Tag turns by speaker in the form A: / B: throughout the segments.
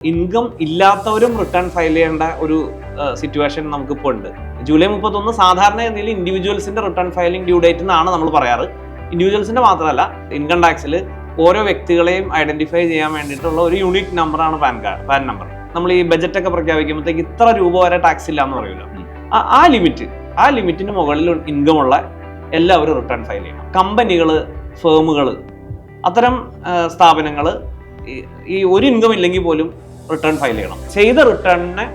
A: Income ഇല്ലാത്തവരും return file ചെയ്യേണ്ട ഒരു സിറ്റുവേഷൻ നമുക്കിപ്പോൾ ഉണ്ട്. ജൂലൈ മുപ്പത്തൊന്ന് സാധാരണ എന്തെങ്കിലും ഇൻഡിവിജ്വൽസിന്റെ റിട്ടേൺ ഫയലിംഗ് ഡ്യൂ ഡേറ്റ് എന്നാണ് നമ്മൾ പറയാറ്. ഇൻഡിവിജ്വൽസിന്റെ മാത്രമല്ല ഇൻകം ടാക്സിൽ ഓരോ വ്യക്തികളെയും ഐഡന്റിഫൈ ചെയ്യാൻ വേണ്ടിയിട്ടുള്ള ഒരു യൂണിക് നമ്പറാണ് പാൻ കാർഡ് പാൻ നമ്പർ നമ്മൾ ഈ ബജറ്റ് ഒക്കെ പ്രഖ്യാപിക്കുമ്പോഴത്തേക്ക് ഇത്ര രൂപ വരെ ടാക്സ് ഇല്ല എന്ന് പറയൂല ആ- ആ ലിമിറ്റ് ആ ലിമിറ്റിന് മുകളിൽ ഇൻകം ഉള്ള എല്ലാവരും റിട്ടേൺ ഫയൽ ചെയ്യണം. കമ്പനികൾ ഫേമുകൾ അത്തരം സ്ഥാപനങ്ങൾ ഈ ഒരു ഇൻകം ഇല്ലെങ്കിൽ പോലും റിട്ടേൺ ഫയൽ ചെയ്യണം. ചെയ്ത റിട്ടേണിനെ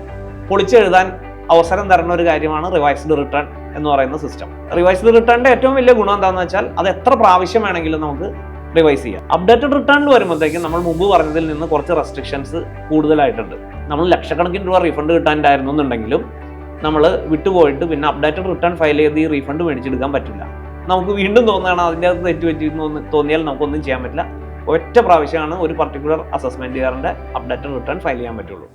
A: പൊളിച്ചെഴുതാൻ അവസരം തരുന്ന ഒരു കാര്യമാണ് റിവൈസ്ഡ് റിട്ടേൺ എന്ന് പറയുന്ന സിസ്റ്റം റിവൈസ്ഡ് റിട്ടേണിന്റെ ഏറ്റവും വലിയ ഗുണം എന്താണെന്ന് വെച്ചാൽ അത് എത്ര പ്രാവശ്യം വേണമെങ്കിലും നമുക്ക് റിവൈസ് ചെയ്യാം. അപ്ഡേറ്റഡ് റിട്ടേൺ വരുമ്പോഴത്തേക്കും നമ്മൾ മുമ്പ് പറഞ്ഞതിൽ നിന്ന് കുറച്ച് റെസ്ട്രിക്ഷൻസ് കൂടുതലായിട്ടുണ്ട്. നമ്മൾ ലക്ഷക്കണക്കിന് രൂപ റീഫണ്ട് കിട്ടാനായിരുന്നു എന്നുണ്ടെങ്കിലും നമ്മൾ വിട്ടുപോയിട്ട് പിന്നെ അപ്ഡേറ്റഡ് റിട്ടേൺ ഫയൽ ചെയ്ത് ഈ റീഫണ്ട് മേടിച്ചെടുക്കാൻ പറ്റില്ല. നമുക്ക് വീണ്ടും തോന്നുകയാണ് അതിന്റെ അകത്ത് തെറ്റ് പറ്റി തോന്നിയാൽ നമുക്കൊന്നും ചെയ്യാൻ പറ്റില്ല. ഒറ്റ പ്രാവശ്യമാണ് ഒരു പർട്ടിക്കുലർ അസസ്മെന്റുകാരന്റെ അപ്ഡേറ്റഡ് റിട്ടേൺ ഫയൽ ചെയ്യാൻ പറ്റുള്ളൂ.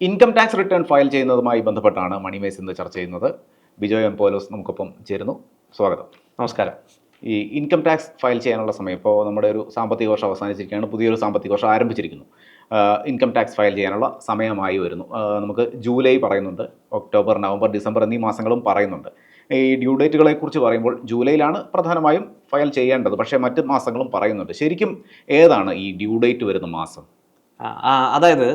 B: ഇൻകം ടാക്സ് റിട്ടേൺ ഫയൽ ചെയ്യുന്നതുമായി ബന്ധപ്പെട്ടാണ് മണിമേസ് ഇന്ന് ചർച്ച ചെയ്യുന്നത്. ബിജോയ് എം പോലോസ് നമുക്കൊപ്പം ചേരുന്നു. സ്വാഗതം.
A: നമസ്കാരം.
B: ഈ ഇൻകം ടാക്സ് ഫയൽ ചെയ്യാനുള്ള സമയം ഇപ്പോൾ നമ്മുടെ ഒരു സാമ്പത്തിക വർഷം അവസാനിച്ചിരിക്കുകയാണ്. പുതിയൊരു സാമ്പത്തിക വർഷം ആരംഭിച്ചിരിക്കുന്നു. ഇൻകം ടാക്സ് ഫയൽ ചെയ്യാനുള്ള സമയമായി വരുന്നു. നമുക്ക് ജൂലൈ പറയുന്നുണ്ട് ഒക്ടോബർ നവംബർ ഡിസംബർ എന്നീ മാസങ്ങളും പറയുന്നുണ്ട്. ഈ ഡ്യൂ ഡേറ്റുകളെ കുറിച്ച് പറയുമ്പോൾ ജൂലൈയിലാണ് പ്രധാനമായും ഫയൽ ചെയ്യേണ്ടത് പക്ഷേ മറ്റ് മാസങ്ങളും പറയുന്നുണ്ട്. ശരിക്കും ഏതാണ് ഈ ഡ്യൂ ഡേറ്റ് വരുന്ന മാസം?
A: അതായത്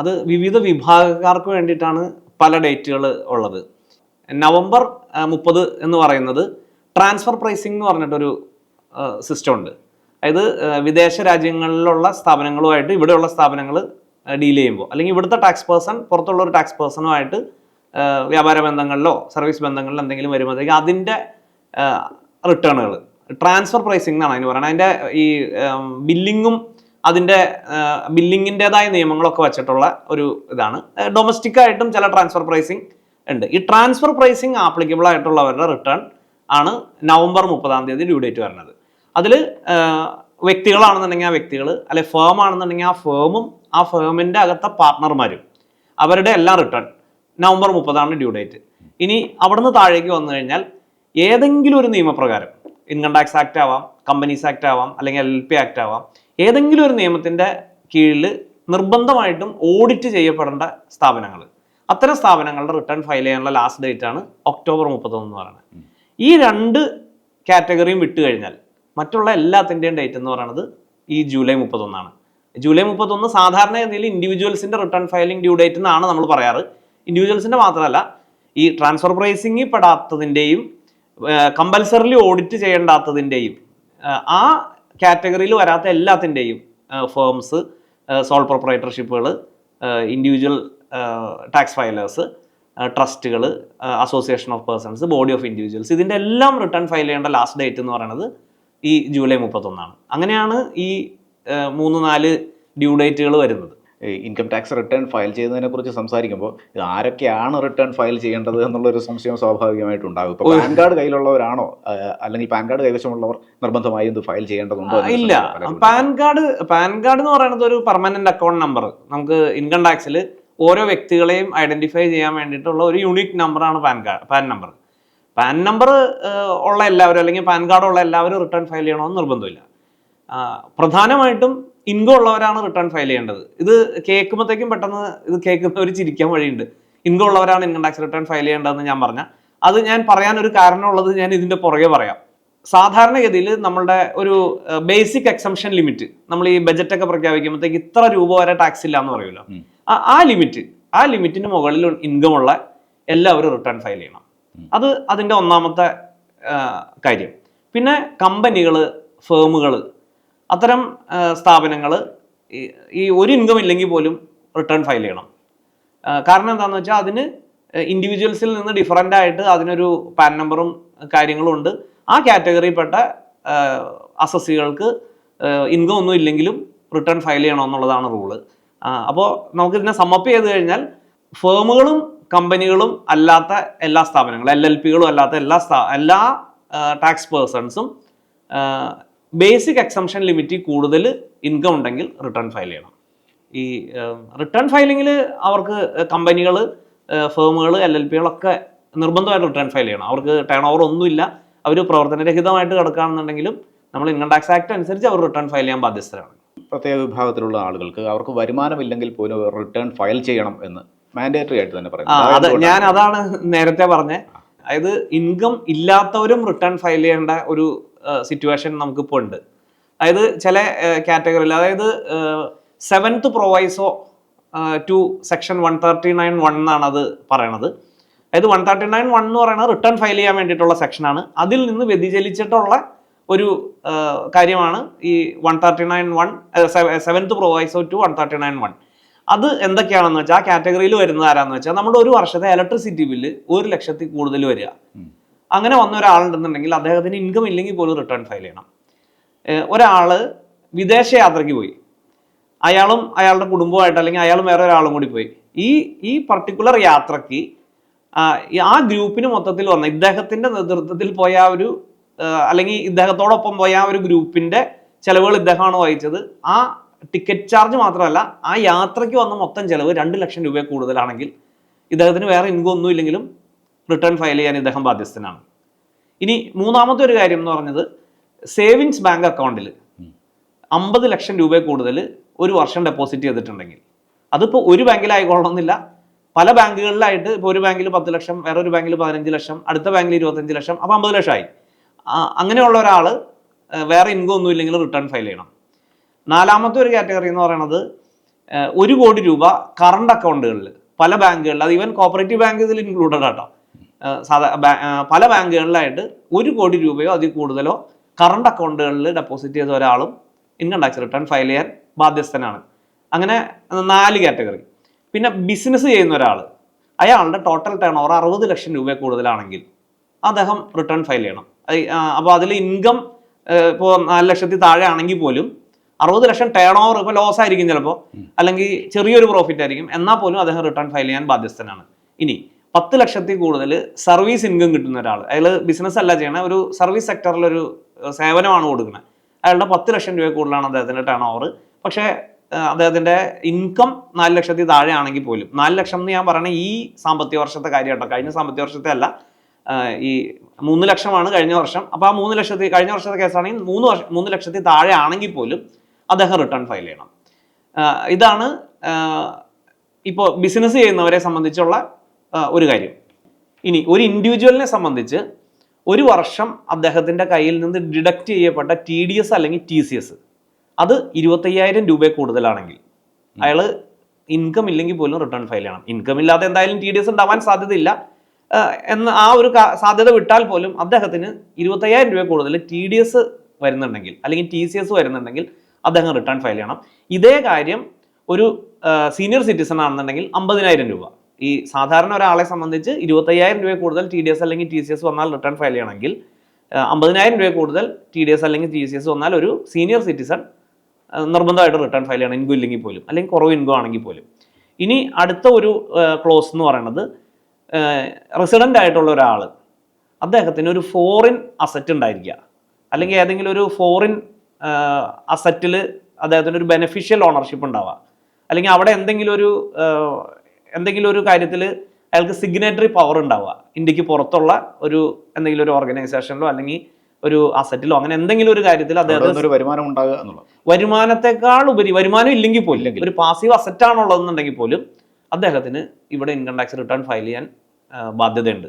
A: അത് വിവിധ വിഭാഗക്കാർക്ക് വേണ്ടിയിട്ടാണ് പല ഡേറ്റുകൾ ഉള്ളത്. നവംബർ മുപ്പത് എന്ന് പറയുന്നത് ട്രാൻസ്ഫർ പ്രൈസിംഗ് എന്ന് പറഞ്ഞിട്ടൊരു സിസ്റ്റം ഉണ്ട്. അതായത് വിദേശ രാജ്യങ്ങളിലുള്ള സ്ഥാപനങ്ങളുമായിട്ട് ഇവിടെയുള്ള സ്ഥാപനങ്ങൾ ഡീൽ ചെയ്യുമ്പോൾ. അല്ലെങ്കിൽ ഇവിടുത്തെ ടാക്സ് പേഴ്സൺ പുറത്തുള്ള ഒരു ടാക്സ് പേഴ്സണുമായിട്ട് വ്യാപാര ബന്ധങ്ങളിലോ സർവീസ് ബന്ധങ്ങളിലോ എന്തെങ്കിലും വരുമ്പോഴത്തേക്ക് അതിന്റെ റിട്ടേണുകൾ ട്രാൻസ്ഫർ പ്രൈസിംഗ് എന്നാണ് അതിന് പറയുന്നത്. അതിന്റെ ഈ ബില്ലിങ്ങും അതിന്റെ ബില്ലിങ്ങിന്റെതായ നിയമങ്ങളൊക്കെ വെച്ചിട്ടുള്ള ഒരു ഇതാണ്. ഡൊമസ്റ്റിക് ആയിട്ടും ചില ട്രാൻസ്ഫർ പ്രൈസിംഗ് ഉണ്ട്. ഈ ട്രാൻസ്ഫർ പ്രൈസിംഗ് ആപ്ലിക്കബിൾ ആയിട്ടുള്ളവരുടെ റിട്ടേൺ ആണ് നവംബർ മുപ്പതാം തീയതി ഡ്യൂ ഡേറ്റ് വരുന്നത്. അതിൽ വ്യക്തികളാണെന്നുണ്ടെങ്കിൽ ആ വ്യക്തികൾ അല്ലെ ഫേം ആണെന്നുണ്ടെങ്കിൽ ആ ഫേമും ആ ഫേമിന്റെ അകത്തെ പാർട്ട്ണർമാരും അവരുടെ എല്ലാം റിട്ടേൺ നവംബർ മുപ്പതാണ് ഡ്യൂ ഡേറ്റ് ഇനി അവിടുന്ന് താഴേക്ക് വന്നു കഴിഞ്ഞാൽ ഏതെങ്കിലും ഒരു നിയമപ്രകാരം ഇൻകം ടാക്സ് ആക്ട് ആവാം കമ്പനീസ് ആക്ട് ആവാം അല്ലെങ്കിൽ എൽ പി ആക്ട് ആവാം ഏതെങ്കിലും ഒരു നിയമത്തിന്റെ കീഴിൽ നിർബന്ധമായിട്ടും ഓഡിറ്റ് ചെയ്യപ്പെടേണ്ട സ്ഥാപനങ്ങൾ അത്തരം സ്ഥാപനങ്ങളുടെ റിട്ടേൺ ഫയൽ ചെയ്യാനുള്ള ലാസ്റ്റ് ഡേറ്റ് ആണ് ഒക്ടോബർ മുപ്പത്തൊന്ന് എന്ന് പറയുന്നത്. ഈ രണ്ട് കാറ്റഗറിയും വിട്ടു കഴിഞ്ഞാൽ മറ്റുള്ള എല്ലാത്തിന്റെയും ഡേറ്റ് എന്ന് പറയുന്നത് ഈ ജൂലൈ മുപ്പത്തൊന്നാണ്. ജൂലൈ മുപ്പത്തൊന്ന് സാധാരണ ഗതിയിൽ ഇൻഡിവിജ്വൽസിന്റെ റിട്ടേൺ ഫയലിംഗ് ഡ്യൂ ഡേറ്റ് എന്നാണ് നമ്മൾ പറയാറ്. ഇൻഡിവിജ്വൽസിന്റെ മാത്രമല്ല ഈ ട്രാൻസ്ഫർ പ്രൈസിംഗിൽ പെടാത്തതിന്റെയും കമ്പൽസറിലി ഓഡിറ്റ് ചെയ്യേണ്ടാത്തതിന്റെയും ആ കാറ്റഗറിയിൽ വരാത്ത എല്ലാത്തിന്റെയും ഫേംസ് സോൾ പ്രൊപ്പറേറ്റർഷിപ്പുകൾ individual tax filers ട്രസ്റ്റുകൾ association of persons body of individuals ഇതിന്റെ എല്ലാം റിട്ടേൺ ഫയൽ ചെയ്യേണ്ട ലാസ്റ്റ് ഡേറ്റ് എന്ന് പറയുന്നത് ഈ ജൂലൈ മുപ്പത്തൊന്നാണ്. അങ്ങനെയാണ് ഈ മൂന്ന് നാല് ഡ്യൂ ഡേറ്റുകൾ വരുന്നത്.
B: ഇൻകം ടാക്സ് റിട്ടേൺ ഫയൽ ചെയ്യുന്നതിനെ കുറിച്ച് സംസാരിക്കുമ്പോൾ ഇത് ആരൊക്കെയാണ് റിട്ടേൺ ഫയൽ ചെയ്യേണ്ടത് എന്നുള്ളൊരു സംശയം സ്വാഭാവികമായിട്ട് ഉണ്ടാകും. ഇപ്പോൾ പാൻ കാർഡ് കയ്യിലുള്ളവരാണോ അല്ലെങ്കിൽ പാൻ കാർഡ് കൈവശമുള്ളവർ നിർബന്ധമായി ഇത് ഫയൽ ചെയ്യേണ്ടതുണ്ടോ
A: ഇല്ല. പാൻ കാർഡ് പാൻ കാർഡ് എന്ന് പറയുന്നത് ഒരു പെർമനന്റ് അക്കൗണ്ട് നമ്പർ നമുക്ക് ഇൻകം ടാക്സിൽ ഓരോ വ്യക്തികളെയും ഐഡന്റിഫൈ ചെയ്യാൻ വേണ്ടിയിട്ടുള്ള ഒരു യുണീക് നമ്പറാണ് PAN card PAN number PAN number ഉള്ള എല്ലാവരും അല്ലെങ്കിൽ പാൻ കാർഡ് ഉള്ള എല്ലാവരും റിട്ടേൺ ഫയൽ ചെയ്യണമെന്ന് നിർബന്ധമില്ല. പ്രധാനമായിട്ടും ഇൻകം ഉള്ളവരാണ് റിട്ടേൺ ഫയൽ ചെയ്യേണ്ടത്. ഇത് കേൾക്കുമ്പോഴത്തേക്കും പെട്ടെന്ന് ഇത് കേൾക്കുന്നവർ ചിരിക്കാൻ വഴിയുണ്ട്. ഇൻകം ഉള്ളവരാണ് ഇൻകം ടാക്സ് റിട്ടേൺ ഫയൽ ചെയ്യേണ്ടതെന്ന് ഞാൻ പറഞ്ഞ. അത് ഞാൻ പറയാൻ ഒരു കാരണമുള്ളത് ഞാൻ ഇതിന്റെ പുറകെ പറയാം. സാധാരണഗതിയിൽ നമ്മളുടെ ഒരു ബേസിക് എക്സംഷൻ ലിമിറ്റ് നമ്മൾ ഈ ബജറ്റൊക്കെ പ്രഖ്യാപിക്കുമ്പോഴത്തേക്ക് ഇത്ര രൂപ വരെ ടാക്സ് ഇല്ല എന്ന് പറയുമല്ലോ ആ- ആ ലിമിറ്റ് ആ ലിമിറ്റിന് മുകളിൽ ഇൻകം ഉള്ള എല്ലാവരും റിട്ടേൺ ഫയൽ ചെയ്യണം. അത് അതിന്റെ ഒന്നാമത്തെ കാര്യം. പിന്നെ കമ്പനികൾ ഫേമുകൾ അത്തരം സ്ഥാപനങ്ങൾ ഈ ഒരു ഇൻകം ഇല്ലെങ്കിൽ പോലും റിട്ടേൺ ഫയൽ ചെയ്യണം. കാരണം എന്താണെന്ന് വെച്ചാൽ അതിന് ഇൻഡിവിജ്വൽസിൽ നിന്ന് ഡിഫറന്റ് ആയിട്ട് അതിനൊരു പാൻ നമ്പറും കാര്യങ്ങളും ഉണ്ട്. ആ കാറ്റഗറിയിൽപ്പെട്ട അസസികൾക്ക് ഇൻകം ഒന്നും ഇല്ലെങ്കിലും റിട്ടേൺ ഫയൽ ചെയ്യണമെന്നുള്ളതാണ് റൂൾ അപ്പോൾ നമുക്ക് ഇതിനെ സമപ്പ് ചെയ്ത് കഴിഞ്ഞാൽ ഫേമുകളും കമ്പനികളും അല്ലാത്ത എല്ലാ സ്ഥാപനങ്ങളും എൽ എൽ പികളും അല്ലാത്ത എല്ലാ എല്ലാ ടാക്സ് പേഴ്സൺസും ബേസിക് എക്സംഷൻ ലിമിറ്റിൽ കൂടുതൽ ഇൻകം ഉണ്ടെങ്കിൽ റിട്ടേൺ ഫയൽ ചെയ്യണം. ഈ റിട്ടേൺ ഫയലിങ്ങിൽ അവർക്ക് കമ്പനികൾ ഫേമുകൾ എൽ എൽ പികളൊക്കെ നിർബന്ധമായിട്ട് റിട്ടേൺ ഫയൽ ചെയ്യണം. അവർക്ക് ടേൺ ഓവർ ഒന്നുമില്ല അവർ പ്രവർത്തനരഹിതമായിട്ട് കിടക്കുകയാണെന്നുണ്ടെങ്കിലും നമ്മൾ ഇൻകം ടാക്സ് ആക്ട് അനുസരിച്ച് അവർ റിട്ടേൺ ഫയൽ ചെയ്യാൻ ബാധ്യസ്ഥരാണ്.
B: പ്രത്യേക വിഭാഗത്തിലുള്ള ആളുകൾക്ക് അവർക്ക് വരുമാനമില്ലെങ്കിൽ പോലും റിട്ടേൺ ഫയൽ ചെയ്യണം എന്ന് മാൻഡേറ്ററി ആയിട്ട് തന്നെ പറയുന്നത്.
A: അതെ. ഞാൻ അതാണ് നേരത്തെ പറഞ്ഞത് അതായത് ഇൻകം ഇല്ലാത്തവരും റിട്ടേൺ ഫയൽ ചെയ്യേണ്ട ഒരു സിറ്റുവേഷൻ നമുക്കിപ്പോൾ ഉണ്ട്. അതായത് ചില കാറ്റഗറിയിൽ അതായത് seventh proviso to section one thirty nine one എന്നാണ് അത് പറയണത്. അതായത് വൺ തേർട്ടി നയൻ വൺ എന്ന് പറയുന്നത് റിട്ടേൺ ഫയൽ ചെയ്യാൻ വേണ്ടിയിട്ടുള്ള സെക്ഷനാണ് അതിൽ നിന്ന് വ്യതിചലിച്ചിട്ടുള്ള ഒരു കാര്യമാണ് ഈ one thirty nine one seventh proviso to one thirty nine one അത് എന്തൊക്കെയാണെന്ന് വെച്ചാൽ ആ കാറ്റഗറിയിൽ വരുന്നത് ആരാന്ന് വെച്ചാൽ നമ്മുടെ ഒരു വർഷത്തെ ഇലക്ട്രിസിറ്റി ബില്ല് ഒരു ലക്ഷത്തിൽ കൂടുതൽ വരിക. അങ്ങനെ വന്ന ഒരാളുണ്ടെന്നുണ്ടെങ്കിൽ അദ്ദേഹത്തിന് ഇൻകം ഇല്ലെങ്കിൽ പോലും റിട്ടേൺ ഫയൽ ചെയ്യണം. ഒരാൾ ഒരാൾ വിദേശ യാത്രയ്ക്ക് പോയി. അയാളും അയാളുടെ കുടുംബമായിട്ട് അല്ലെങ്കിൽ അയാളും വേറെ ഒരാളും കൂടി പോയി. ഈ ഈ പർട്ടിക്കുലർ യാത്രയ്ക്ക് ആ, ഗ്രൂപ്പിന് മൊത്തത്തിൽ വന്ന ഇദ്ദേഹത്തിന്റെ നേതൃത്വത്തിൽ പോയ ആ ഒരു അല്ലെങ്കിൽ ഇദ്ദേഹത്തോടൊപ്പം പോയ ആ ഒരു ഗ്രൂപ്പിന്റെ ചെലവുകൾ ഇദ്ദേഹമാണ് വഹിച്ചത്. ആ ടിക്കറ്റ് ചാർജ് മാത്രമല്ല ആ യാത്രയ്ക്ക് വന്ന മൊത്തം ചിലവ് രണ്ട് ലക്ഷം രൂപ കൂടുതലാണെങ്കിൽ ഇദ്ദേഹത്തിന് വേറെ ഇൻകം ഒന്നും ഇല്ലെങ്കിലും റിട്ടേൺ ഫയൽ ചെയ്യാൻ ഇദ്ദേഹം ബാധ്യസ്ഥനാണ്. ഇനി മൂന്നാമത്തെ ഒരു കാര്യം എന്ന് പറഞ്ഞത് സേവിങ്സ് ബാങ്ക് അക്കൗണ്ടിൽ അമ്പത് ലക്ഷം രൂപ കൂടുതൽ ഒരു വർഷം ഡെപ്പോസിറ്റ് ചെയ്തിട്ടുണ്ടെങ്കിൽ അതിപ്പോൾ ഒരു ബാങ്കിലായിക്കൊള്ളണമെന്നില്ല. പല ബാങ്കുകളിലായിട്ട് ഇപ്പോൾ ഒരു ബാങ്കിൽ പത്ത് ലക്ഷം വേറെ ഒരു ബാങ്കിൽ പതിനഞ്ച് ലക്ഷം അടുത്ത ബാങ്കിൽ ഇരുപത്തഞ്ച് ലക്ഷം അപ്പോൾ അമ്പത് ലക്ഷമായി. അങ്ങനെയുള്ള ഒരാൾ വേറെ ഇൻകം ഒന്നും ഇല്ലെങ്കിൽ റിട്ടേൺ ഫയൽ ചെയ്യണം. നാലാമത്തെ ഒരു കാറ്റഗറി എന്ന് പറയുന്നത് ഒരു കോടി രൂപ കറണ്ട് അക്കൗണ്ടുകളിൽ പല ബാങ്കുകളിൽ അത് ഈവൻ കോപ്പറേറ്റീവ് ബാങ്ക് ഇതിൽ ഇൻക്ലൂഡഡ് ആട്ടോ. പല ബാങ്കുകളിലായിട്ട് ഒരു കോടി രൂപയോ അതിൽ കൂടുതലോ കറണ്ട് അക്കൗണ്ടുകളിൽ ഡെപ്പോസിറ്റ് ചെയ്ത ഒരാളും ഇൻകം ടാക്സ് റിട്ടേൺ ഫയൽ ചെയ്യാൻ ബാധ്യസ്ഥനാണ്. അങ്ങനെ നാല് കാറ്റഗറി. പിന്നെ ബിസിനസ് ചെയ്യുന്ന ഒരാൾ അയാളുടെ ടോട്ടൽ ടേൺ ഓവർ അറുപത് ലക്ഷം രൂപ കൂടുതലാണെങ്കിൽ അദ്ദേഹം റിട്ടേൺ ഫയൽ ചെയ്യണം. അപ്പോൾ അതിൽ ഇൻകം ഇപ്പോൾ നാല് ലക്ഷത്തിൽ താഴെ ആണെങ്കിൽ പോലും അറുപത് ലക്ഷം ടേൺ ഓവർ ഇപ്പോൾ ലോസ് ആയിരിക്കും ചിലപ്പോൾ അല്ലെങ്കിൽ ചെറിയൊരു പ്രോഫിറ്റ് ആയിരിക്കും. എന്നാൽ പോലും അദ്ദേഹം റിട്ടേൺ ഫയൽ ചെയ്യാൻ ബാധ്യസ്ഥനാണ്. ഇനി പത്ത് ലക്ഷത്തിൽ കൂടുതൽ സർവീസ് ഇൻകം കിട്ടുന്ന ഒരാൾ അയാൾ ബിസിനസ് അല്ല ചെയ്യണ ഒരു സർവീസ് സെക്ടറിലൊരു സേവനമാണ് കൊടുക്കുന്നത്. അയാളുടെ പത്ത് ലക്ഷം രൂപ കൂടുതലാണ് അദ്ദേഹത്തിന്റെ ടേൺ ഓവർ പക്ഷേ അദ്ദേഹത്തിന്റെ അദ്ദേഹത്തിന്റെ ഇൻകം നാല് ലക്ഷത്തിൽ താഴെയാണെങ്കിൽ പോലും നാല് ലക്ഷം എന്ന് ഞാൻ പറയുന്നത് ഈ സാമ്പത്തിക വർഷത്തെ കാര്യം കേട്ടോ കഴിഞ്ഞ സാമ്പത്തിക വർഷത്തെ അല്ല ഈ മൂന്ന് ലക്ഷമാണ് കഴിഞ്ഞ വർഷം. അപ്പോൾ ആ മൂന്ന് ലക്ഷത്തി കഴിഞ്ഞ വർഷത്തെ കേസാണെങ്കിൽ മൂന്ന് വർഷം മൂന്ന് ലക്ഷത്തിൽ താഴെ ആണെങ്കിൽ പോലും അദ്ദേഹം റിട്ടേൺ ഫയൽ ചെയ്യണം. ഇതാണ് ഇപ്പോൾ ബിസിനസ് ചെയ്യുന്നവരെ സംബന്ധിച്ചുള്ള ഒരു കാര്യം. ഇനി ഒരു ഇൻഡിവിജ്വലിനെ സംബന്ധിച്ച് ഒരു വർഷം അദ്ദേഹത്തിന്റെ കയ്യിൽ നിന്ന് ഡിഡക്റ്റ് ചെയ്യപ്പെട്ട ടി ഡി എസ് അല്ലെങ്കിൽ ടി സി എസ് അത് ഇരുപത്തയ്യായിരം രൂപ കൂടുതലാണെങ്കിൽ അയാൾ ഇൻകം ഇല്ലെങ്കിൽ പോലും റിട്ടേൺ ഫയൽ ചെയ്യണം. ഇൻകം ഇല്ലാതെ എന്തായാലും ടി ഡി എസ് ഉണ്ടാവാൻ സാധ്യതയില്ല. എന്ന ആ ഒരു സാധ്യത വിട്ടാൽ പോലും അദ്ദേഹത്തിന് ഇരുപത്തയ്യായിരം രൂപ കൂടുതൽ ടി ഡി എസ് വരുന്നുണ്ടെങ്കിൽ അല്ലെങ്കിൽ ടി സി എസ് വരുന്നുണ്ടെങ്കിൽ അദ്ദേഹം റിട്ടേൺ ഫയൽ ചെയ്യണം. ഇതേ കാര്യം ഒരു സീനിയർ സിറ്റിസൺ ആണെന്നുണ്ടെങ്കിൽ അമ്പതിനായിരം രൂപ. ഈ സാധാരണ ഒരാളെ സംബന്ധിച്ച് ഇരുപത്തയ്യായിരം രൂപ കൂടുതൽ ടി ഡി എസ് അല്ലെങ്കിൽ ടി സി എസ് വന്നാൽ റിട്ടേൺ ഫയൽ ചെയ്യണമെങ്കിൽ അമ്പതിനായിരം രൂപ കൂടുതൽ ടി ഡി എസ് അല്ലെങ്കിൽ ടി സി എസ് വന്നാൽ ഒരു സീനിയർ സിറ്റിസൺ നിർബന്ധമായിട്ട് റിട്ടേൺ ഫയൽ ചെയ്യണം. ഇൻകോ ഇല്ലെങ്കിൽ പോലും അല്ലെങ്കിൽ കുറവ് ഇൻകോ ആണെങ്കിൽ പോലും. ഇനി അടുത്ത ഒരു ക്ലോസ് എന്ന് പറയുന്നത് റെസിഡന്റ് ആയിട്ടുള്ള ഒരാൾ അദ്ദേഹത്തിന് ഒരു ഫോറിൻ അസറ്റ് ഉണ്ടായിരിക്കുക. അല്ലെങ്കിൽ ഏതെങ്കിലും ഒരു ഫോറിൻ അസറ്റിൽ അദ്ദേഹത്തിന് ഒരു ബെനഫിഷ്യൽ ഓണർഷിപ്പ് ഉണ്ടാവുക അല്ലെങ്കിൽ അവിടെ എന്തെങ്കിലും ഒരു എന്തെങ്കിലും ഒരു കാര്യത്തിൽ അയാൾക്ക് സിഗ്നേറ്ററി പവർ ഉണ്ടാവുക ഇന്ത്യയ്ക്ക് പുറത്തുള്ള ഒരു എന്തെങ്കിലും ഒരു ഓർഗനൈസേഷനിലോ അല്ലെങ്കിൽ ഒരു അസറ്റിലോ അങ്ങനെ എന്തെങ്കിലും ഒരു കാര്യത്തിൽ അദ്ദേഹത്തിന്
B: ഒരു വരുമാനം ഉണ്ടാകുക എന്നുള്ളത്.
A: വരുമാനത്തെക്കാൾ ഉപരി വരുമാനം ഇല്ലെങ്കിൽ പോലും ഒരു പാസീവ് അസറ്റ് ആണുള്ളതെന്നുണ്ടെങ്കിൽ പോലും അദ്ദേഹത്തിന് ഇവിടെ ഇൻകം ടാക്സ് റിട്ടേൺ ഫയൽ ചെയ്യാൻ ബാധ്യതയുണ്ട്.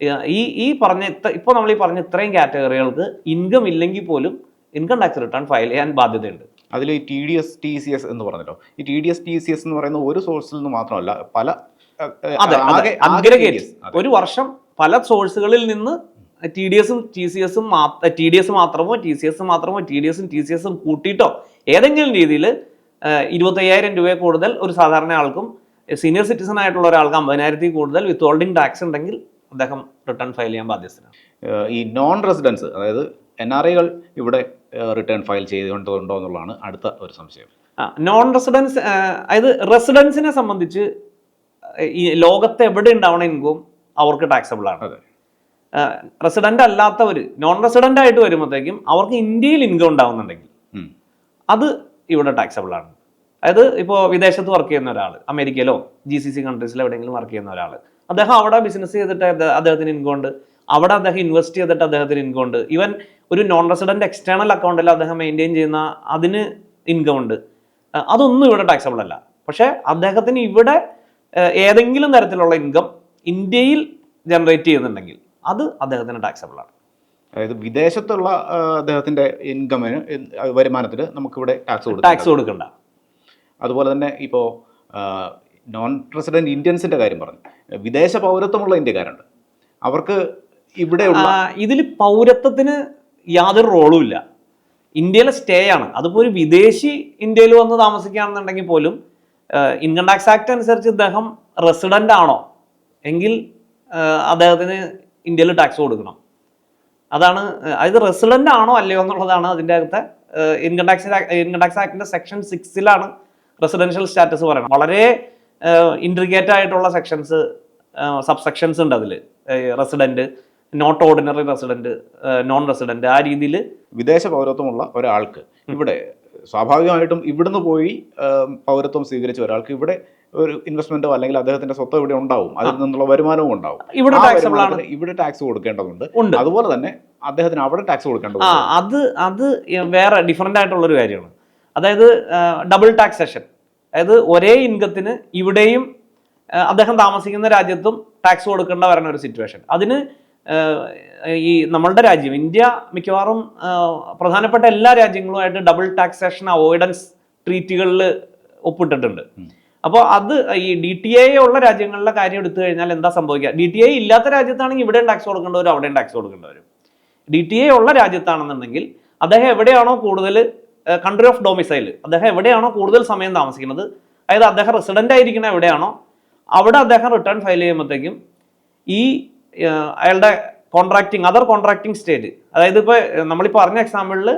A: ഈ- ഈ ഈ പറഞ്ഞ ഇത്ര ഇപ്പോൾ നമ്മൾ ഈ പറഞ്ഞ ഇത്രയും കാറ്റഗറികൾക്ക് ഇൻകം ഇല്ലെങ്കിൽ പോലും ഇൻകം ടാക്സ് റിട്ടേൺ ഫയൽ ചെയ്യാൻ ബാധ്യതയുണ്ട്.
B: അതിൽ ഈ T D S T C S എന്ന് പറഞ്ഞല്ലോ. ഈ T D S T C S എന്ന് പറയുന്ന ഒരു സോഴ്സിൽ നിന്ന് മാത്രമല്ല പല
A: അഗ്രഗേറ്റ് ഒരു വർഷം പല സോഴ്സുകളിൽ നിന്ന് ടി ഡി എസും ടി സി എസും ടി ഡി എസ് മാത്രമോ ടി സി എസ് മാത്രമോ ടി ഡി എസും ടി സി എസും കൂട്ടിയിട്ടോ ഏതെങ്കിലും രീതിയിൽ ഇരുപത്തയ്യായിരം രൂപയെ കൂടുതൽ ഒരു സാധാരണ ആൾക്കും സീനിയർ സിറ്റിസൺ ആയിട്ടുള്ള ഒരാൾക്ക് അമ്പതിനായിരത്തിൽ കൂടുതൽ വിത്ത് ഹോൾഡിംഗ് ടാക്സ് ഉണ്ടെങ്കിൽ അദ്ദേഹം റിട്ടേൺ ഫയൽ ചെയ്യാൻ ബാധ്യസ്ഥനാണ്.
B: ഈ നോൺ റെസിഡൻസ് അതായത് എൻ ആർ ഐകൾ ഇവിടെ റിട്ടേൺ ഫയൽ ചെയ്തുകൊണ്ടുണ്ടോ എന്നുള്ളതാണ് അടുത്ത ഒരു സംശയം.
A: നോൺ റെസിഡൻസ് അതായത് റെസിഡൻസിനെ സംബന്ധിച്ച് ഈ ലോകത്ത് എവിടെ ഉണ്ടാവണ ഇൻകം അവർക്ക് ടാക്സബിൾ ആണ്. റെസിഡന്റ് അല്ലാത്തവർ നോൺ റെസിഡന്റ് ആയിട്ട് വരുമ്പോഴത്തേക്കും അവർക്ക് ഇന്ത്യയിൽ ഇൻകം ഉണ്ടാവുന്നുണ്ടെങ്കിൽ അത് ഇവിടെ ടാക്സബിൾ ആണ്. അതായത് ഇപ്പോൾ വിദേശത്ത് വർക്ക് ചെയ്യുന്ന ഒരാൾ അമേരിക്കയിലോ ജി സി സി കൺട്രീസിലോ എവിടെയെങ്കിലും വർക്ക് ചെയ്യുന്ന ഒരാൾ അദ്ദേഹം അവിടെ ബിസിനസ് ചെയ്തിട്ട് അദ്ദേഹത്തിന് ഇൻകം ഉണ്ട്. അവിടെ അദ്ദേഹം ഇൻവെസ്റ്റ് ചെയ്തിട്ട് അദ്ദേഹത്തിന് ഇൻകം ഉണ്ട്. ഈവൻ ഒരു നോൺ റെസിഡന്റ് എക്സ്റ്റേണൽ അക്കൗണ്ടിൽ അദ്ദേഹം മെയിന്റെയിൻ ചെയ്യുന്ന അതിന് ഇൻകം ഉണ്ട്. അതൊന്നും ഇവിടെ ടാക്സബിൾ അല്ല. പക്ഷേ അദ്ദേഹത്തിന് ഇവിടെ ഏതെങ്കിലും തരത്തിലുള്ള ഇൻകം ഇന്ത്യയിൽ ജനറേറ്റ് ചെയ്യുന്നുണ്ടെങ്കിൽ അത് അദ്ദേഹത്തിന് ടാക്സബിൾ ആണ്.
B: അതായത് വിദേശത്തുള്ള അദ്ദേഹത്തിന്റെ ഇൻകമിന് വരുമാനത്തിന് നമുക്കിവിടെ ടാക്സ്
A: ടാക്സ് കൊടുക്കണ്ട.
B: അതുപോലെ തന്നെ ഇപ്പോൾ നോൺ റെസിഡന്റ് ഇന്ത്യൻസിന്റെ കാര്യം പറഞ്ഞു. വിദേശ പൗരത്വമുള്ള ഇന്ത്യക്കാരുണ്ട്. അവർക്ക് ഇവിടെയുള്ള
A: ഇതിൽ പൗരത്വത്തിന് യാതൊരു റോളും ഇല്ല. ഇന്ത്യയിലെ സ്റ്റേ ആണ്. അതിപ്പോൾ ഒരു വിദേശി ഇന്ത്യയിൽ വന്ന് താമസിക്കുകയാണെന്നുണ്ടെങ്കിൽ പോലും ഇൻകം ടാക്സ് ആക്ട് അനുസരിച്ച് ഇദ്ദേഹം റെസിഡന്റ് ആണോ? എങ്കിൽ അദ്ദേഹത്തിന് ഇന്ത്യയിൽ ടാക്സ് കൊടുക്കണം. അതാണ് അതായത് റെസിഡന്റ് ആണോ അല്ലയോ എന്നുള്ളതാണ് അതിന്റെ അകത്തെ ഇൻകം ടാക്സ് ഇൻകം ടാക്സ് ആക്ടിന്റെ സെക്ഷൻ സിക്സിലാണ് റെസിഡൻഷ്യൽ സ്റ്റാറ്റസ് പറയുന്നത്. വളരെ ഇൻട്രിഗേറ്റ് ആയിട്ടുള്ള സെക്ഷൻസ് സബ് സെക്ഷൻസ് ഉണ്ട് അതിൽ resident not ordinary resident non resident ആ രീതിയിൽ
B: വിദേശ പൗരത്വമുള്ള ഒരാൾക്ക് ഇവിടെ സ്വാഭാവികമായിട്ടും ഇവിടുന്ന് പോയി പൗരത്വം സ്വീകരിച്ച ഒരാൾക്ക് ഇവിടെ ഒരു ഇൻവെസ്റ്റ്മെന്റോ അല്ലെങ്കിൽ അദ്ദേഹത്തിന്റെ സ്വത്തോ ഇവിടെ ഉണ്ടാവും. അതിൽ നിന്നുള്ള വരുമാനവും ഉണ്ടാവും.
A: ഇവിടെ ആണ്
B: ഇവിടെ ടാക്സ് കൊടുക്കേണ്ടതുണ്ട്.
A: ഉണ്ട്.
B: അതുപോലെ തന്നെ അദ്ദേഹത്തിന് അവിടെ ടാക്സ്
A: ആ
B: കൊടുക്കേണ്ടതുണ്ട്
A: അത് അത് വേറെ ഡിഫറെന്റ് ആയിട്ടുള്ള ഒരു കാര്യമാണ്. അതായത് ഡബിൾ ടാക്സേഷൻ അതായത് ഒരേ ഇൻകത്തിന് ഇവിടെയും അദ്ദേഹം താമസിക്കുന്ന രാജ്യത്തും ടാക്സ് കൊടുക്കേണ്ട വരണ ഒരു സിറ്റുവേഷൻ അതിന് ഈ നമ്മളുടെ രാജ്യം ഇന്ത്യ മിക്കവാറും പ്രധാനപ്പെട്ട എല്ലാ രാജ്യങ്ങളുമായിട്ട് ഡബിൾ ടാക്സേഷൻ അവോയ്ഡൻസ് ട്രീറ്റുകളിൽ ഒപ്പിട്ടിട്ടുണ്ട്. അപ്പോൾ അത് ഈ ഡി ടി ഐ ഉള്ള രാജ്യങ്ങളിലെ കാര്യം എടുത്തു കഴിഞ്ഞാൽ എന്താ സംഭവിക്കുക? ഡി ടി ഐ ഇല്ലാത്ത രാജ്യത്താണെങ്കിൽ ഇവിടെയും ടാക്സ് കൊടുക്കേണ്ടവരും അവിടെയും ടാക്സ് കൊടുക്കേണ്ടവരും. ഡി ടി ഐ ഉള്ള രാജ്യത്താണെന്നുണ്ടെങ്കിൽ അദ്ദേഹം എവിടെയാണോ കൂടുതൽ കൺട്രി ഓഫ് ഡൊമിസൈൽ അദ്ദേഹം എവിടെയാണോ കൂടുതൽ സമയം താമസിക്കുന്നത് അതായത് അദ്ദേഹം റെസിഡന്റ് ആയിരിക്കുന്ന എവിടെയാണോ അവിടെ അദ്ദേഹം റിട്ടേൺ ഫയൽ ചെയ്യുമ്പോഴത്തേക്കും ഈ അയാളുടെ കോൺട്രാക്റ്റിംഗ് അതർ കോൺട്രാക്റ്റിംഗ് സ്റ്റേറ്റ് അതായത് ഇപ്പോൾ നമ്മളിപ്പോൾ പറഞ്ഞ എക്സാമ്പിളിൽ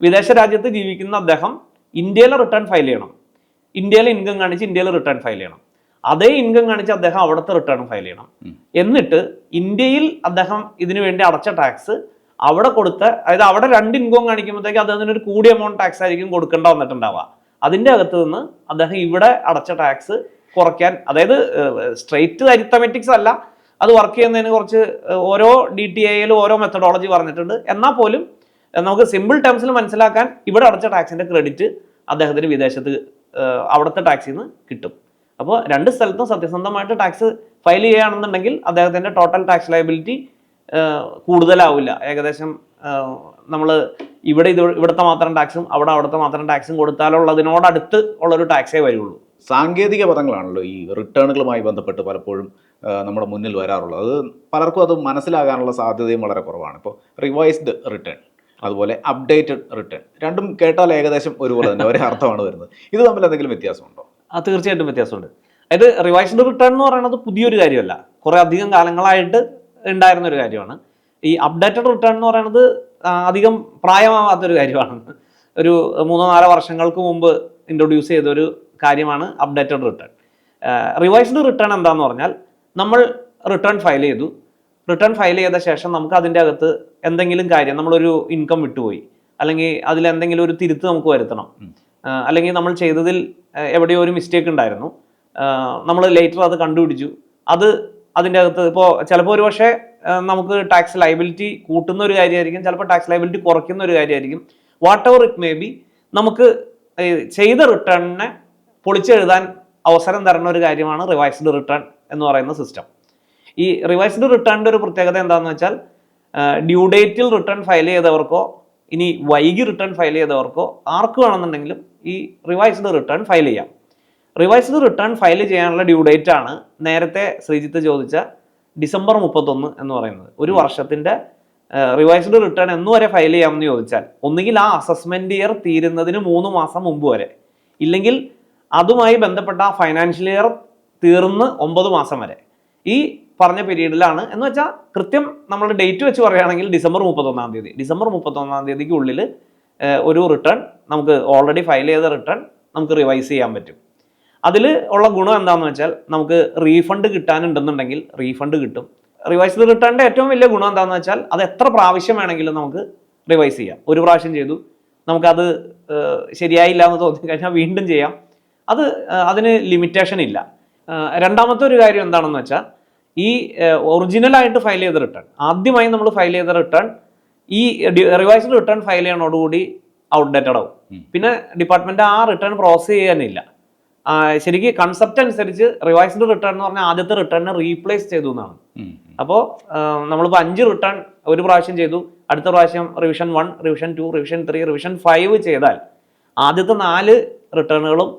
A: വിദേശ രാജ്യത്ത് ജീവിക്കുന്ന അദ്ദേഹം ഇന്ത്യയിൽ റിട്ടേൺ ഫയൽ ചെയ്യണം. ഇന്ത്യയിലെ ഇൻകം കാണിച്ച് ഇന്ത്യയിൽ റിട്ടേൺ ഫയൽ ചെയ്യണം. അതേ ഇൻകം കാണിച്ച് അദ്ദേഹം അവിടുത്തെ റിട്ടേൺ ഫയൽ ചെയ്യണം. എന്നിട്ട് ഇന്ത്യയിൽ അദ്ദേഹം ഇതിനു വേണ്ടി അടച്ച ടാക്സ് അവിടെ കൊടുത്ത അതായത് അവിടെ രണ്ട് ഇൻകം കാണിക്കുമ്പോഴത്തേക്ക് അദ്ദേഹത്തിന് ഒരു കൂടിയ എമൗണ്ട് ടാക്സ് ആയിരിക്കും കൊടുക്കേണ്ട വന്നിട്ടുണ്ടാവുക. അതിന്റെ അകത്ത് നിന്ന് അദ്ദേഹം ഇവിടെ അടച്ച ടാക്സ് കുറയ്ക്കാൻ അതായത് സ്ട്രെയിറ്റ് അരിത്തമെറ്റിക്സ് അല്ല അത് വർക്ക് ചെയ്യുന്നതിന് കുറച്ച് ഓരോ ഡി ടി ഐയിലും ഓരോ മെത്തഡോളജി പറഞ്ഞിട്ടുണ്ട്. എന്നാൽ പോലും നമുക്ക് സിമ്പിൾ ടേംസിൽ മനസ്സിലാക്കാൻ ഇവിടെ അടച്ച ടാക്സിന്റെ ക്രെഡിറ്റ് അദ്ദേഹത്തിന് വിദേശത്ത് അവിടുത്തെ ടാക്സിൽ നിന്ന് കിട്ടും. അപ്പോൾ രണ്ട് സ്ഥലത്തും സത്യസന്ധമായിട്ട് ടാക്സ് ഫയൽ ചെയ്യുകയാണെന്നുണ്ടെങ്കിൽ അദ്ദേഹത്തിന്റെ ടോട്ടൽ ടാക്സ് ലയബിലിറ്റി കൂടുതലാവില്ല. ഏകദേശം നമ്മൾ ഇവിടെ ഇത് ഇവിടുത്തെ മാത്രം ടാക്സും അവിടെ അവിടുത്തെ മാത്രം ടാക്സും കൊടുത്താലുള്ളതിനോടടുത്ത് ഉള്ളൊരു ടാക്സേ വരുള്ളൂ.
B: സാങ്കേതിക പദങ്ങളാണല്ലോ ഈ റിട്ടേണുകളുമായി ബന്ധപ്പെട്ട് പലപ്പോഴും നമ്മുടെ മുന്നിൽ വരാറുള്ളത്. അത് പലർക്കും അത് മനസ്സിലാകാനുള്ള സാധ്യതയും വളരെ കുറവാണ്. ഇപ്പോൾ റിവൈസ്ഡ് റിട്ടേൺ അതുപോലെ അപ്ഡേറ്റഡ് റിട്ടേൺ രണ്ടും കേട്ടാൽ ഏകദേശം ഒരുപോലെ തന്നെ ഒരേ അർത്ഥമാണ് വരുന്നത്. ഇത് തമ്മിൽ എന്തെങ്കിലും വ്യത്യാസമുണ്ടോ?
A: ആ തീർച്ചയായിട്ടും വ്യത്യാസമുണ്ട്. അതായത് റിവൈസ്ഡ് റിട്ടേൺ എന്ന് പറയുന്നത് പുതിയൊരു കാര്യമല്ല. കുറേ അധികം കാലങ്ങളായിട്ട് ഉണ്ടായിരുന്ന ഒരു കാര്യമാണ്. ഈ അപ്ഡേറ്റഡ് റിട്ടേൺ എന്ന് പറയുന്നത് അധികം പ്രായമാവാത്തൊരു കാര്യമാണ്. ഒരു മൂന്നോ നാലോ വർഷങ്ങൾക്ക് മുമ്പ് ഇൻട്രൊഡ്യൂസ് ചെയ്ത ഒരു കാര്യമാണ് അപ്ഡേറ്റഡ് റിട്ടേൺ റിവൈസ്ഡ് റിട്ടേൺ എന്താന്ന് പറഞ്ഞാൽ നമ്മൾ റിട്ടേൺ ഫയൽ ചെയ്തു. റിട്ടേൺ ഫയൽ ചെയ്ത ശേഷം നമുക്ക് അതിന്റെ അകത്ത് എന്തെങ്കിലും കാര്യം നമ്മളൊരു ഇൻകം വിട്ടുപോയി. അല്ലെങ്കിൽ അതിൽ എന്തെങ്കിലും ഒരു തിരുത്ത് നമുക്ക് വരുത്തണം. അല്ലെങ്കിൽ നമ്മൾ ചെയ്തതിൽ എവിടെയോ ഒരു മിസ്റ്റേക്ക് ഉണ്ടായിരുന്നു. നമ്മൾ ലേറ്റർ അത് കണ്ടുപിടിച്ചു. അത് അതിന്റെ അകത്ത് ഇപ്പോൾ ചിലപ്പോൾ ഒരു പക്ഷേ നമുക്ക് ടാക്സ് ലൈബിലിറ്റി കൂട്ടുന്ന ഒരു കാര്യമായിരിക്കും. ചിലപ്പോൾ ടാക്സ് ലൈബിലിറ്റി കുറയ്ക്കുന്ന ഒരു കാര്യമായിരിക്കും. Whatever it may be നമുക്ക് ചെയ്ത റിട്ടേണിനെ പൊളിച്ചെഴുതാൻ അവസരം തരുന്ന ഒരു കാര്യമാണ് റിവൈസ്ഡ് റിട്ടേൺ എന്ന് പറയുന്ന സിസ്റ്റം ഈ റിവൈസ്ഡ് റിട്ടേണിന്റെ ഒരു പ്രത്യേകത എന്താണെന്ന് വെച്ചാൽ ഡ്യൂ ഡേറ്റിൽ റിട്ടേൺ ഫയൽ ചെയ്തവർക്കോ ഇനി വൈകി റിട്ടേൺ ഫയൽ ചെയ്തവർക്കോ ആർക്ക് വേണമെന്നുണ്ടെങ്കിലും ഈ റിവൈസ്ഡ് റിട്ടേൺ ഫയൽ ചെയ്യാം. റിവൈസ്ഡ് റിട്ടേൺ ഫയൽ ചെയ്യാനുള്ള ഡ്യൂ ഡേറ്റ് ആണ് നേരത്തെ ശ്രീജിത്ത് ചോദിച്ച ഡിസംബർ മുപ്പത്തൊന്ന് എന്ന് പറയുന്നത്. ഒരു വർഷത്തിന്റെ റിവൈസ്ഡ് റിട്ടേൺ എന്ന് വരെ ഫയൽ ചെയ്യാമെന്ന് ചോദിച്ചാൽ ഒന്നുകിൽ ആ അസസ്മെന്റ് ഇയർ തീരുന്നതിന് മൂന്ന് മാസം മുമ്പ് വരെ. ഇല്ലെങ്കിൽ അതുമായി ബന്ധപ്പെട്ട ആ ഫൈനാൻഷ്യൽ ഇയർ തീർന്ന് ഒമ്പത് മാസം വരെ. ഈ പറഞ്ഞ പീരീഡിലാണ് എന്ന് വെച്ചാൽ കൃത്യം നമ്മൾ ഡേറ്റ് വെച്ച് പറയുകയാണെങ്കിൽ ഡിസംബർ മുപ്പത്തൊന്നാം തീയതി. ഡിസംബർ മുപ്പത്തൊന്നാം തീയതിക്ക് ഉള്ളിൽ ഒരു റിട്ടേൺ നമുക്ക് ഓൾറെഡി ഫയൽ ചെയ്ത റിട്ടേൺ നമുക്ക് റിവൈസ് ചെയ്യാൻ പറ്റും. അതിൽ ഉള്ള ഗുണം എന്താണെന്ന് വെച്ചാൽ നമുക്ക് റീഫണ്ട് കിട്ടാനുണ്ടെന്നുണ്ടെങ്കിൽ റീഫണ്ട് കിട്ടും. റിവൈസ്ഡ് റിട്ടേണിന്റെ ഏറ്റവും വലിയ ഗുണം എന്താണെന്ന് വെച്ചാൽ അത് എത്ര പ്രാവശ്യം വേണമെങ്കിലും നമുക്ക് റിവൈസ് ചെയ്യാം. ഒരു പ്രാവശ്യം ചെയ്തു. നമുക്കത് ശരിയായില്ല എന്ന് തോന്നി കഴിഞ്ഞാൽ വീണ്ടും ചെയ്യാം. അത് അതിന് ലിമിറ്റേഷൻ ഇല്ല. രണ്ടാമത്തെ ഒരു കാര്യം എന്താണെന്ന് വെച്ചാൽ ഈ ഒറിജിനൽ ആയിട്ട് ഫയൽ ചെയ്ത റിട്ടേൺ ആദ്യമായി നമ്മൾ ഫയൽ ചെയ്ത റിട്ടേൺ ഈ റിവൈസ്ഡ് റിട്ടേൺ ഫയൽ ചെയ്യണോടുകൂടി ഔട്ട്ഡേറ്റഡ് ആവും. പിന്നെ ഡിപ്പാർട്ട്മെന്റ് ആ റിട്ടേൺ പ്രോസസ് ചെയ്യാനില്ല. ശരിക്കും ശരിക്ക് കൺസെപ്റ്റ് അനുസരിച്ച് റിവൈസ്ഡ് റിട്ടേൺ എന്ന് പറഞ്ഞാൽ ആദ്യത്തെ റിട്ടേണിനെ റീപ്ലേസ് ചെയ്തു എന്നാണ്. അപ്പോൾ നമ്മളിപ്പോൾ അഞ്ച് റിട്ടേൺ ഒരു പ്രാവശ്യം ചെയ്തു. അടുത്ത പ്രാവശ്യം revision one revision two revision three revision five ചെയ്താൽ ആദ്യത്തെ നാല് റിട്ടേണുകളും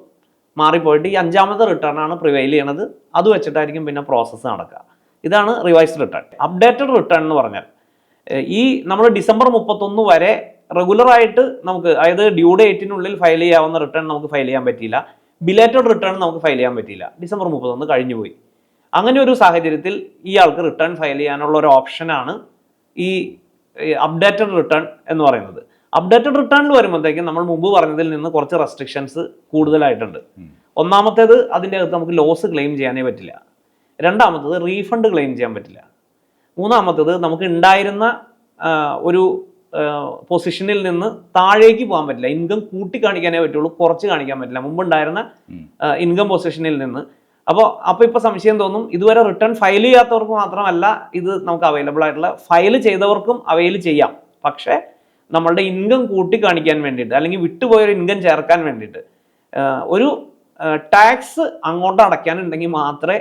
A: മാറിപ്പോയിട്ട് ഈ അഞ്ചാമത്തെ റിട്ടേൺ ആണ് പ്രിവൈൽ ചെയ്യണത്. അത് വെച്ചിട്ടായിരിക്കും പിന്നെ പ്രോസസ്സ് നടക്കുക. ഇതാണ് റിവൈസ്ഡ് റിട്ടേൺ അപ്ഡേറ്റഡ് റിട്ടേൺ എന്ന് പറഞ്ഞാൽ ഈ നമ്മൾ ഡിസംബർ മുപ്പത്തൊന്ന് വരെ റെഗുലറായിട്ട് നമുക്ക് അതായത് ഡ്യൂ ഡേറ്റിനുള്ളിൽ ഫയൽ ചെയ്യാവുന്ന റിട്ടേൺ നമുക്ക് ഫയൽ ചെയ്യാൻ പറ്റിയില്ല. ബിലേറ്റഡ് റിട്ടേൺ നമുക്ക് ഫയൽ ചെയ്യാൻ പറ്റിയില്ല. ഡിസംബർ മുപ്പത്തൊന്ന് കഴിഞ്ഞു പോയി. അങ്ങനെ ഒരു സാഹചര്യത്തിൽ ഇയാൾക്ക് റിട്ടേൺ ഫയൽ ചെയ്യാനുള്ള ഒരു ഓപ്ഷനാണ് ഈ അപ്ഡേറ്റഡ് റിട്ടേൺ എന്ന് പറയുന്നത്. അപ്ഡേറ്റഡ് റിട്ടേണിൽ വരുമ്പോഴത്തേക്കും നമ്മൾ മുമ്പ് പറഞ്ഞതിൽ നിന്ന് കുറച്ച് റെസ്ട്രിക്ഷൻസ് കൂടുതലായിട്ടുണ്ട്. ഒന്നാമത്തേത് അതിന്റെ അകത്ത് നമുക്ക് ലോസ് ക്ലെയിം ചെയ്യാനേ പറ്റില്ല. രണ്ടാമത്തത് റീഫണ്ട് ക്ലെയിം ചെയ്യാൻ പറ്റില്ല. മൂന്നാമത്തത് നമുക്ക് ഉണ്ടായിരുന്ന ഒരു പൊസിഷനിൽ നിന്ന് താഴേക്ക് പോകാൻ പറ്റില്ല. ഇൻകം കൂട്ടി കാണിക്കാനേ പറ്റുള്ളൂ കുറച്ച് കാണിക്കാൻ പറ്റില്ല. മുമ്പ് ഉണ്ടായിരുന്ന ഇൻകം പൊസിഷനിൽ നിന്ന്. അപ്പോൾ അപ്പോൾ ഇപ്പോൾ സംശയം തോന്നും ഇതുവരെ റിട്ടേൺ ഫയൽ ചെയ്യാത്തവർക്ക് മാത്രമല്ല ഇത് നമുക്ക് അവൈലബിൾ ആയിട്ടുള്ള. ഫയൽ ചെയ്തവർക്കും അവൈൽ ചെയ്യാം. പക്ഷേ നമ്മളുടെ ഇൻകം കൂട്ടി കാണിക്കാൻ വേണ്ടിയിട്ട് അല്ലെങ്കിൽ വിട്ടുപോയൊരു ഇൻകം ചേർക്കാൻ വേണ്ടിയിട്ട് ഒരു ടാക്സ് അങ്ങോട്ട് അടയ്ക്കാനുണ്ടെങ്കിൽ മാത്രമേ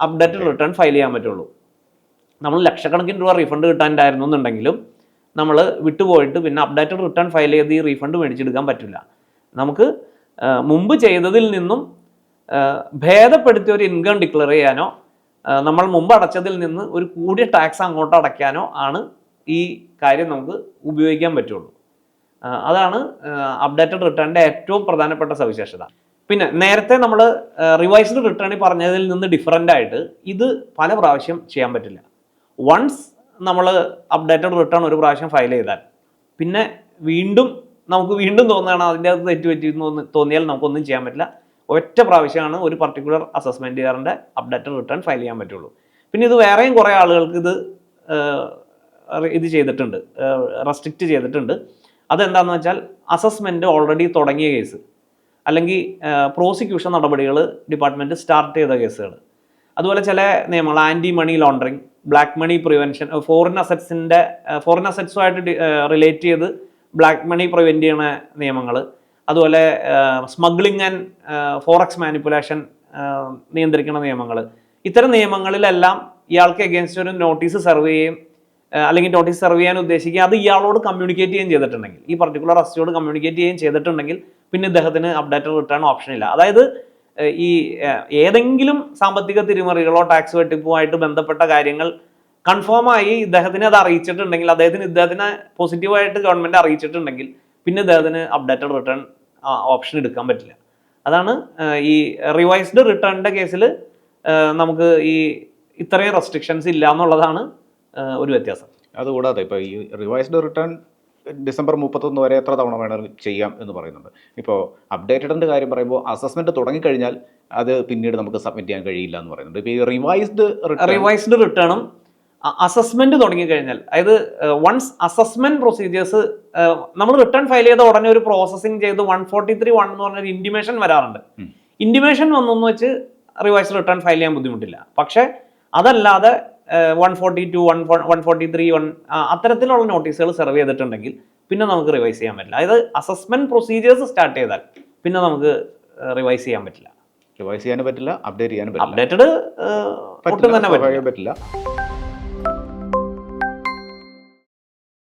A: അപ്ഡേറ്റഡ് റിട്ടേൺ ഫയൽ ചെയ്യാൻ പറ്റുള്ളൂ. നമ്മൾ ലക്ഷക്കണക്കിന് രൂപ റീഫണ്ട് കിട്ടാനുണ്ടായിരുന്നു എന്നുണ്ടെങ്കിലും നമ്മൾ വിട്ടുപോയിട്ട് പിന്നെ അപ്ഡേറ്റഡ് റിട്ടേൺ ഫയൽ ചെയ്ത് ഈ റീഫണ്ട് മേടിച്ചെടുക്കാൻ പറ്റില്ല. നമുക്ക് മുമ്പ് ചെയ്തതിൽ നിന്നും ഭേദപ്പെടുത്തിയ ഒരു ഇൻകം ഡിക്ലെയർ ചെയ്യാനോ നമ്മൾ മുമ്പ് അടച്ചതിൽ നിന്ന് ഒരു കൂടിയ ടാക്സ് അങ്ങോട്ട് അടയ്ക്കാനോ ആണ് ഈ കാര്യം നമുക്ക് ഉപയോഗിക്കാൻ പറ്റുള്ളൂ. അതാണ് അപ്ഡേറ്റഡ് റിട്ടേണിന്റെ ഏറ്റവും പ്രധാനപ്പെട്ട സവിശേഷത. പിന്നെ നേരത്തെ നമ്മൾ റിവൈസ്ഡ് റിട്ടേണിൽ പറഞ്ഞതിൽ നിന്ന് ഡിഫറന്റ് ആയിട്ട് ഇത് പല പ്രാവശ്യം ചെയ്യാൻ പറ്റില്ല. വൺസ് നമ്മൾ അപ്ഡേറ്റഡ് റിട്ടേൺ ഒരു പ്രാവശ്യം ഫയൽ ചെയ്താൽ പിന്നെ വീണ്ടും നമുക്ക് വീണ്ടും തോന്നുകയാണ് അതിന്റെ അകത്ത് തെറ്റ് പറ്റി തോന്നിയാൽ നമുക്കൊന്നും ചെയ്യാൻ പറ്റില്ല. ഒറ്റ പ്രാവശ്യമാണ് ഒരു പർട്ടിക്കുലർ അസസ്മെന്റ് ഇയറിന്റെ അപ്ഡേറ്റഡ് റിട്ടേൺ ഫയൽ ചെയ്യാൻ പറ്റുള്ളൂ. പിന്നെ ഇത് വേറെയും കുറേ ആളുകൾക്ക് ഇത് ഇത് ചെയ്തിട്ടുണ്ട്. റെസ്ട്രിക്റ്റ് ചെയ്തിട്ടുണ്ട്. അതെന്താണെന്ന് വെച്ചാൽ അസസ്മെന്റ് ഓൾറെഡി തുടങ്ങിയ കേസ് അല്ലെങ്കിൽ പ്രോസിക്യൂഷൻ നടപടികൾ ഡിപ്പാർട്ട്മെന്റ് സ്റ്റാർട്ട് ചെയ്ത കേസുകൾ അതുപോലെ ചില നിയമങ്ങൾ anti money laundering black money prevention foreign അസറ്റ്സിന്റെ foreign അസറ്റ്സുമായിട്ട് റിലേറ്റ് ചെയ്ത് ബ്ലാക്ക് മണി പ്രിവെന്റ് ചെയ്യണ നിയമങ്ങൾ. അതുപോലെ സ്മഗ്ലിംഗ് ആൻഡ് ഫോറക്സ് മാനിപ്പുലേഷൻ നിയന്ത്രിക്കുന്ന നിയമങ്ങൾ. ഇത്തരം നിയമങ്ങളിലെല്ലാം ഇയാൾക്ക് എഗൻസ്റ്റ് ഒരു നോട്ടീസ് സെർവ് ചെയ്യുകയും അല്ലെങ്കിൽ നോട്ടീസ് സെർവ് ചെയ്യാൻ ഉദ്ദേശിക്കുക അത് ഇയാളോട് കമ്മ്യൂണിക്കേറ്റ് ചെയ്യുകയും ചെയ്തിട്ടുണ്ടെങ്കിൽ. ഈ പർട്ടിക്കുലർ അറസ്റ്റിയോട് കമ്മ്യൂണിക്കേറ്റ് ചെയ്യുകയും ചെയ്തിട്ടുണ്ടെങ്കിൽ പിന്നെ ഇദ്ദേഹത്തിന് അപ്ഡേറ്റഡ് റിട്ടേൺ ഓപ്ഷൻ ഇല്ല. അതായത് ഈ ഏതെങ്കിലും സാമ്പത്തിക തിരിമറികളോ ടാക്സ് വെട്ടിപ്പുമായിട്ട് ബന്ധപ്പെട്ട കാര്യങ്ങൾ കൺഫേം ആയി ഇദ്ദേഹത്തിന് അത് അറിയിച്ചിട്ടുണ്ടെങ്കിൽ അദ്ദേഹത്തിന് ഇദ്ദേഹത്തിനെ പോസിറ്റീവായിട്ട് ഗവൺമെന്റ് അറിയിച്ചിട്ടുണ്ടെങ്കിൽ പിന്നെ ഇദ്ദേഹത്തിന് അപ്ഡേറ്റഡ് റിട്ടേൺ ഓപ്ഷൻ എടുക്കാൻ പറ്റില്ല. അതാണ് ഈ റിവൈസ്ഡ് റിട്ടേണിന്റെ കേസിൽ നമുക്ക് ഈ ഇത്രയും റെസ്ട്രിക്ഷൻസ് ഇല്ല എന്നുള്ളതാണ് ഒരു വ്യത്യാസം.
B: അതുകൂടാതെ ഇപ്പോൾ ഈ റിവൈസ്ഡ് റിട്ടേൺ ഡിസംബർ മുപ്പത്തൊന്ന് വരെ എത്ര തവണ വേണമെങ്കിലും ചെയ്യാം എന്ന് പറയുന്നുണ്ട്. ഇപ്പോൾ അപ്ഡേറ്റഡിന്റെ കാര്യം പറയുമ്പോൾ അസസ്മെന്റ് തുടങ്ങിക്കഴിഞ്ഞാൽ അത് പിന്നീട് നമുക്ക് സബ്മിറ്റ് ചെയ്യാൻ കഴിയില്ല എന്ന് പറയുന്നുണ്ട്. ഇപ്പോൾ ഈ റിവൈസ്ഡ്
A: റിവൈസ്ഡ് റിട്ടേണും അസസ്മെന്റ് തുടങ്ങിക്കഴിഞ്ഞാൽ അതായത് വൺസ് അസസ്മെന്റ് പ്രൊസീജിയേഴ്സ് നമ്മൾ റിട്ടേൺ ഫയൽ ചെയ്ത ഉടനെ ഒരു പ്രോസസ്സിങ് ചെയ്ത് വൺ ഫോർട്ടി ത്രീ വൺ എന്ന് പറഞ്ഞൊരു ഇന്റിമേഷൻ വരാറുണ്ട്. ഇന്റിമേഷൻ വന്നെന്ന് വെച്ച് റിവൈസ്ഡ് റിട്ടേൺ ഫയൽ ചെയ്യാൻ ബുദ്ധിമുട്ടില്ല. പക്ഷേ അതല്ലാതെ one forty two one one forty three one അത്തരത്തിലുള്ള നോട്ടീസുകൾ സെർവ് ചെയ്തിട്ടുണ്ടെങ്കിൽ പിന്നെ നമുക്ക് റിവൈസ് ചെയ്യാൻ പറ്റില്ല. അതായത് അസസ്മെന്റ് പ്രൊസീജിയേഴ്സ് സ്റ്റാർട്ട് ചെയ്താൽ പിന്നെ നമുക്ക് റിവൈസ് ചെയ്യാൻ പറ്റില്ല.
B: റിവൈസ് ചെയ്യാനും പറ്റില്ല അപ്ഡേറ്റ് ചെയ്യാനും പറ്റില്ല.
A: അപ്ഡേറ്റഡ് ഒട്ടും തന്നെ പറ്റില്ല.
B: പറ്റില്ല.